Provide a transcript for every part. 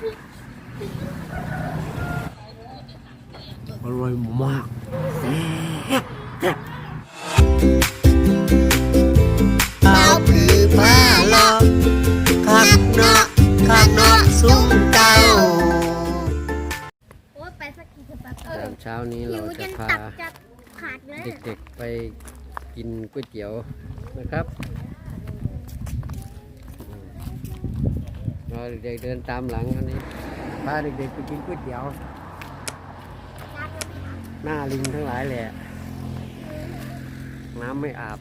อร่อยมากแซ่บแซ่บเอาผือผ้าลอกข้างนอกข้างนอกซุ้มเก่าโอ้ยไปสักทีเถอะปะตอนเช้านี้หิเราวจจะนพาตับจะขาดเลย เด็กๆไปกินก๋วยเตี๋ยวนะครับ เราเด็กๆเดินตามหลังอันนี้พาเด็กๆไปกินก๋วยเตี๋ยว หน้าลิงทั้งหลายแหละ น้ำไม่อาบ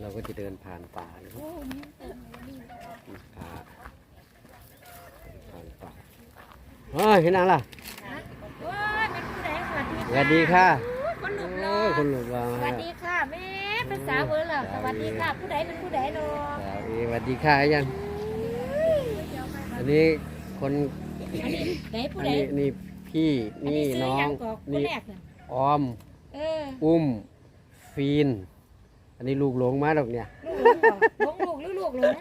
เราก็จะเดินผ่านป่านะครับป่าผ่านป่าเฮ้ยเห็นนางล่ะโอ้ยเป็นผู้ใดสวัสดีสวัสดีค่ะคนหลุมรโอ้อยคนหลุดมาสวัสดีค่ะแม่เป็นสาวเบอร์เหรอสวัสดีค่ะ ผู้ใดเป็นผู้ใดเนาะสวัสดีค่ะยัง อันนี้คนไหนผู้อันใดนี้นี่พี่นี่ซื้น้อยัง งก่อผู้นี่แรกน่ะออม เอออุ้ม ฟีน อันนี้ลูกหลงมาดอกเนี่ย ลูกหลงก่อนลงลูกหรือลูกหลง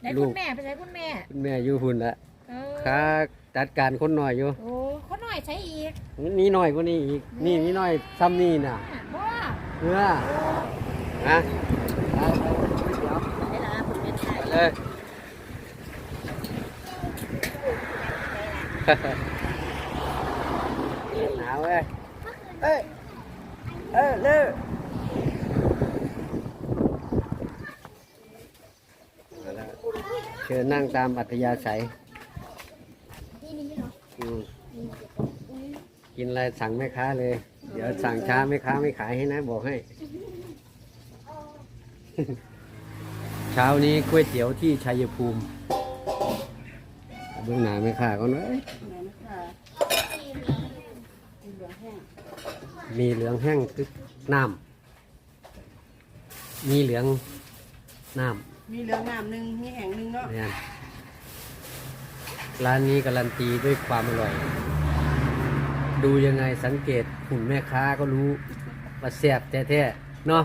ไหนลูคุก ณแม่เป็นไหนคุณแม่คุณแม่อยู่หุ่นละเออค้าจัดการคนหน่อยอยู่ โอ้เขาหน่อยใช้อีกนี่หน่อยกว่านี้อีก นี่นี่หน่อยซ้ำนี่น่ะพ่อเนื้อนะเอาเอาเดี๋ยวเวลาผมเป็นชายไปเลย หนาวเว้ยเอ้ย เอ้ยเร็วมาแล้วเชิญนั่งตามอัธยาศัยอืมกินอะไรสั่งแม่ค้าเลย เดี๋ยวสั่งช้าแม่ค้าไม่ขายให้นะ บอกให้ เช้านี้ก๋วยเตี๋ยวที่ชัยภูมิ เบื้องหน้าแม่ค้าก็เลยมีเหลืองแห้งตึกน้ำมีเหลืองน้ำมีเรื่องน้ำหนึ่งมีแห่งหนึ่งเนาะเนี่ยร้านนี้การันตีด้วยความอร่อย ดูยังไงสังเกตหุ่นแม่ค้าก็รู้ว่าแซ่บแท้ๆเนาะ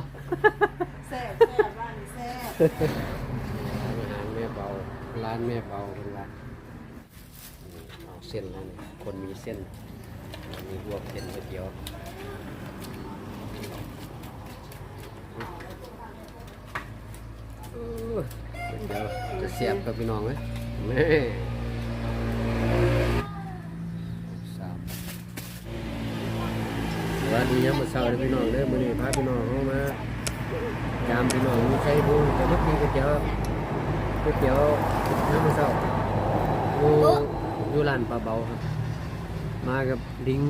แซ่บแซ่บบ้านแซ่บร้านอาหารแม่เบาร้านแม่เบาเป็นร้าน เส้นแล้วนี่คนมีเส้น มีรวบเส้นก๋วยเตี๋ยวก๋วยเตี๋ยวจะเสียบกับพี่น้องไหมแม่สามสวัสดียามมื้อเช้าเด้อพี่น้องเด้อมื้อนี้พาพี่น้องเข้ามายามพี่น้องใช้บุญจะมากินก๋วยเตี๋ยวก๋วยเตี๋ยวน้ำมื้อเช้า อยู่อยู่ร้านปลาเบาครับ มากับลิง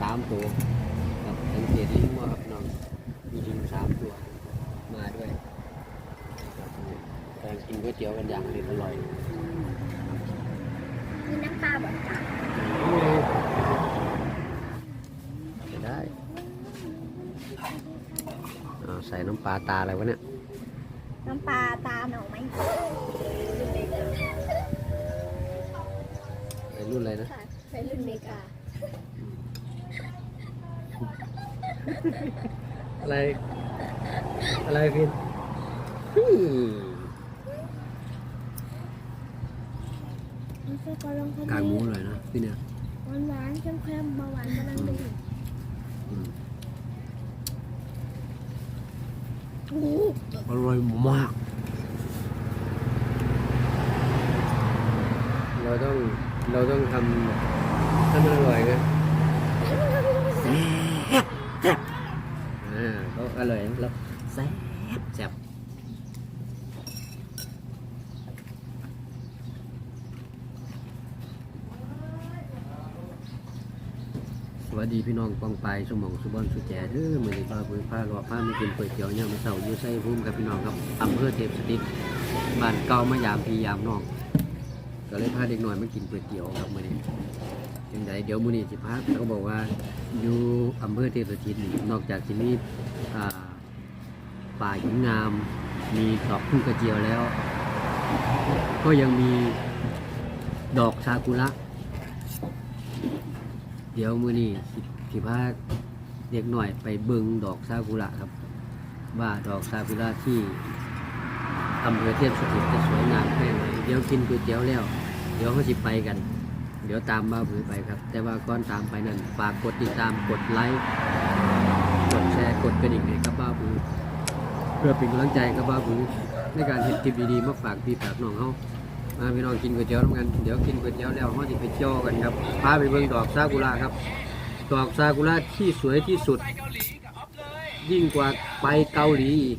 สามตัวครับสังเกตลิงว่าครับน้องมีลิงสามตัว มาด้วยครับกำลังกินก๋วยเตี๋ยวกันอย่างอร่อยมีน้ำปลาบ่จะได้อ้าวใส่น้ำปลาตาอะไรวะเนี่ย น้ำปลาตาหน่อไหม รุ่นเมกา อะไร อะไรพินอืมไม่ใช่ก็ลองทำกากหมูอร่อยนะพี่เนี่ยหวานหวานๆเค็มๆเบาหวานกำลังดีอืมโอ้โหอร่อยมาก เราต้องเราต้องทำ ให้มันอร่อยไงอ่าเขาอร่อยแล้วแซ่บแซ่บสวัสดีพี่น้องปองไปายสมองสุบอนสุแจเด้อมือนี้พาเพื่อนพารอพามากินก๋วยเตี๋ยวเนี่ยามมาเสาร์อยู่ไส้ภูมิกับพี่น้องครับอำเภอเทพสถิตบ้านเก่ามายามพี่ยามน้อง ก็เลยพาเด็กหน่อยมากินก๋วยเตี๋ยวครับมื้อนี้ จังไดเดี๋ยวมื้อนี้สิพาเขาบอกว่าอยู่อำเภอเทพสถิตนี่นอกจากที่มีอ่ป่าหินงาม มีดอกพุ่งกระเจียวแล้ว ก็ยังมีดอกซากุระเดี๋ยวมือนี้สิสิพาเด็กหน่อยไปเบิ่งดอกซากุระครับ ว่าดอกซากุระที่อำเภอเทพสถิตจะสวยงามแค่ไหนเดี๋ยวกินก๋วยเตี๋ยวแล้ว เดี๋ยวเขาสิไปกัน เดี๋ยวตามบ้าบือไปครับ แต่ว่าก่อนตามไปนั่นฝากกดติดตามกดไลค์กดแชร์กดกระดิ่งให้กับบ้าบือเพื่อเป็นกำลังใจกับบ้าบือในการเห็นคลิปดีๆมาฝากพี่ฝากน้องเขามาพี่น้องกินก๋วยเตี๋ยวด้วยกันเดี๋ยวกินก๋วยเตี๋ยวแล้วเขาจะไปเที่ยวกันครับพาไปเบิ่งดอกซากุระครับ ดอกซากุระที่สวยที่สุด ยิ่งกว่าไปเกาหลีอีก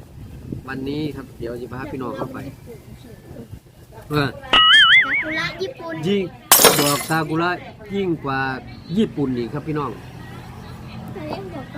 วันนี้ครับเดี๋ยวจะพาพี่น้องเข้าไปเออซากุระญี่ปุ่น ยิ่ง ดอกซากุระยิ่งกว่าญี่ปุ่นอีกครับพี่น้องแต่เล่นบอกเก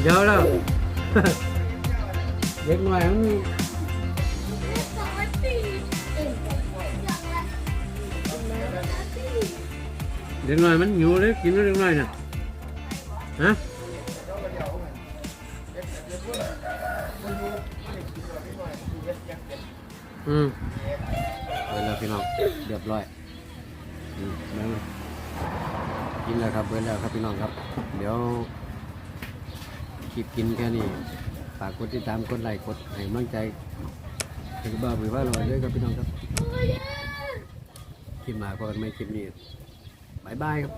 เดี๋ยวแล้ว เด็กหน่อยมันเด็กหน่อยมันหิวเลยกินแล้วเด็กหน่อยน่ะฮะอืมเวลาพี่น้องเรียบร้อยอืมกินแล้วครับเบิร์แล้วครับพี่น้องครับ เดี๋ยว คลิปกินแค่นี้ฝากกดติดตามกดไลค์กดให้กำลังใจถึงบ้าหรือว่าเราด้วยครับพี่น้องครับคลิปมาพอกันไหมคลิปนี้บายบายครับ